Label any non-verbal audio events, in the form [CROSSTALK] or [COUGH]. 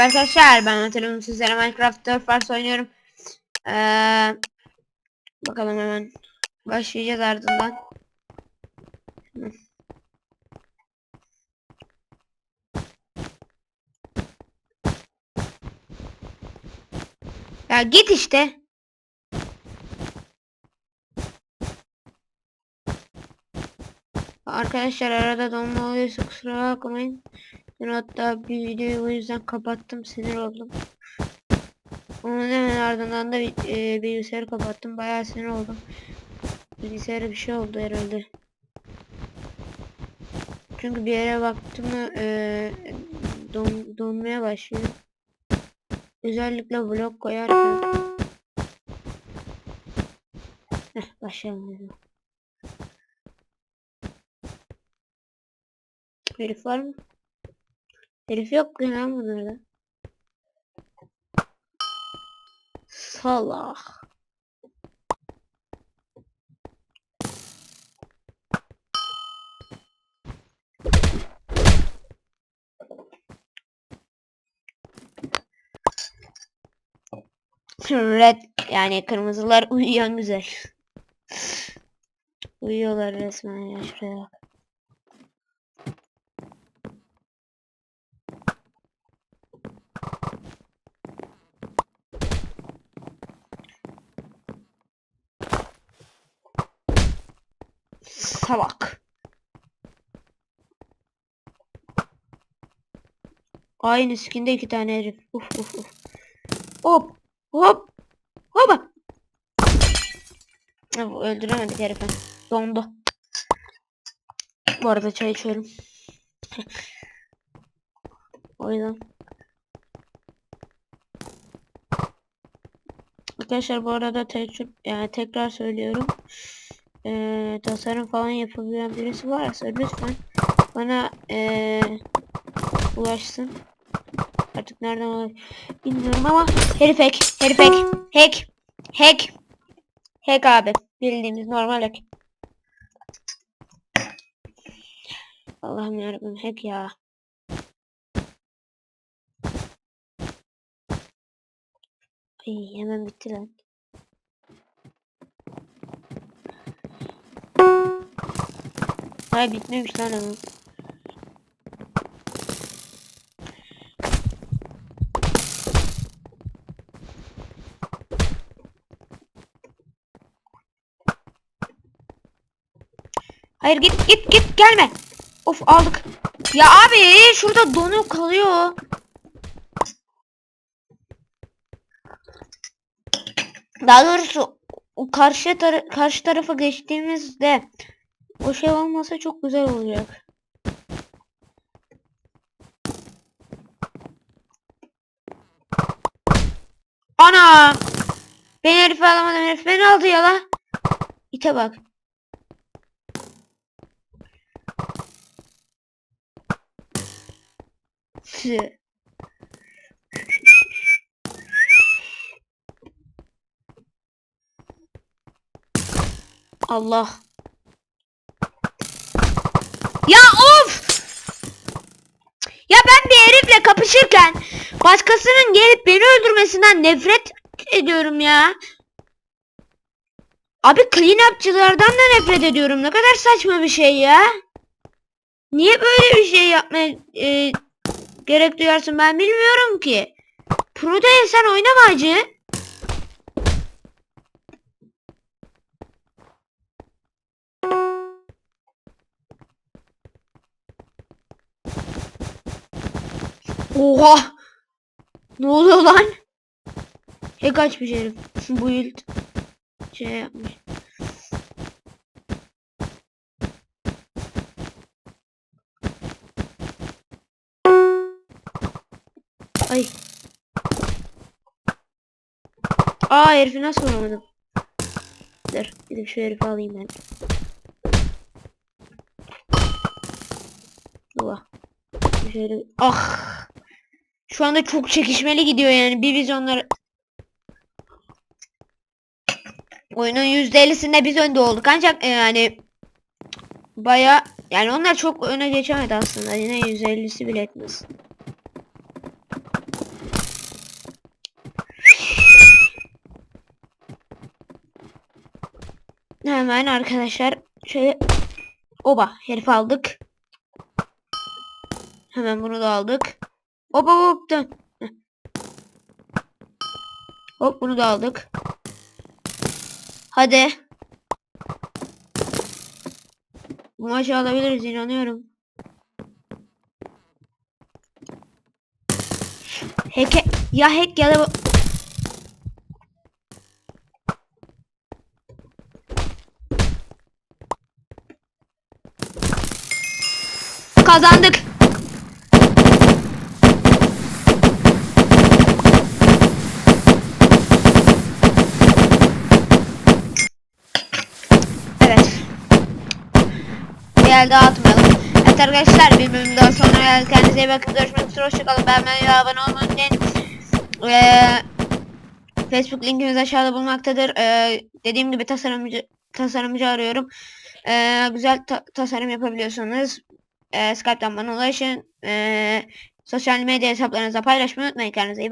Merhaba arkadaşlar ben hatırlıyorum sizlere Minecraft 4 Fars oynuyorum. Ee, bakalım hemen başlayacağız ardından. Ya git işte. Arkadaşlar arada donma oluyorsa kusura bakmayın. Ben hatta bir videoyu o yüzden kapattım sinir oldum. Onun hemen ardından da e, bilgisayarı kapattım. Bayağı sinir oldum. Bilgisayara bir şey oldu herhalde. Çünkü bir yere baktım e, don, donmaya başlıyor. Özellikle blok koyarken. Heh, başlayalım. Herif var mı? Herif yok mu lan bunlarda? Salak. Red yani kırmızılar uyuyan güzel. Uyuyorlar resmen ya şuraya bak. Salak. Aynı skinde iki tane herif. Uf uf uf. Hop hop hopa. Öldüremedik herifi. Dondu. Bu arada çay içiyorum. [LAUGHS] o yüzden. Arkadaşlar bu arada tekrar, yani tekrar söylüyorum. Ee, tasarım falan yapabilen birisi varsa lütfen bana ee, ulaşsın. Artık nereden olur bilmiyorum ama herif hack, herif hack, hack, hack, hack abi bildiğimiz normal hack. Allah'ım yarabbim hack ya. Ay hemen bitti lan. Hayır bitmemiş lan ama. Hayır git git git gelme. Of aldık. Ya abi şurada donup kalıyor. Daha doğrusu karşı tara karşı tarafa geçtiğimizde o şey olmasa çok güzel olacak. Ana! Ben herifi alamadım. Herif beni aldı ya la. İte bak. Allah. Kapışırken başkasının gelip beni öldürmesinden nefret ediyorum ya. Abi clean upçılardan da nefret ediyorum. Ne kadar saçma bir şey ya. Niye böyle bir şey yapmaya e, gerek duyarsın ben bilmiyorum ki. Pro değil sen oynama acı. Oha! Ne oluyor lan? Hack açmış herif. Bu yıl şey yapmış. Ay. Aa herifi nasıl vuramadım? Dur gidip şu herifi alayım ben. Allah. Şöyle ah. Şu anda çok çekişmeli gidiyor yani. Bir biz onları... Oyunun %50'sinde biz önde olduk. Ancak e, yani baya yani onlar çok öne geçemedi aslında. Yine %50'si bile etmez. Hemen arkadaşlar şöyle oba herif aldık. Hemen bunu da aldık. Hop hop hop. Hop bunu da aldık. Hadi. Bu maçı alabiliriz inanıyorum. Hack ya hack ya da bu- Kazandık. Evet. Gel dağıtmayalım. Evet arkadaşlar bir bölüm daha sonra. Kendinize iyi bakın. Görüşmek üzere. Hoşçakalın. Beğenmeyi ve abone olmayı unutmayın. Ee, Facebook linkimiz aşağıda bulunmaktadır. Ee, dediğim gibi tasarımcı tasarımcı arıyorum. Ee, güzel ta- tasarım yapabiliyorsanız e, Skype'tan bana ulaşın. Ee, sosyal medya hesaplarınızda paylaşmayı unutmayın. Kendinize iyi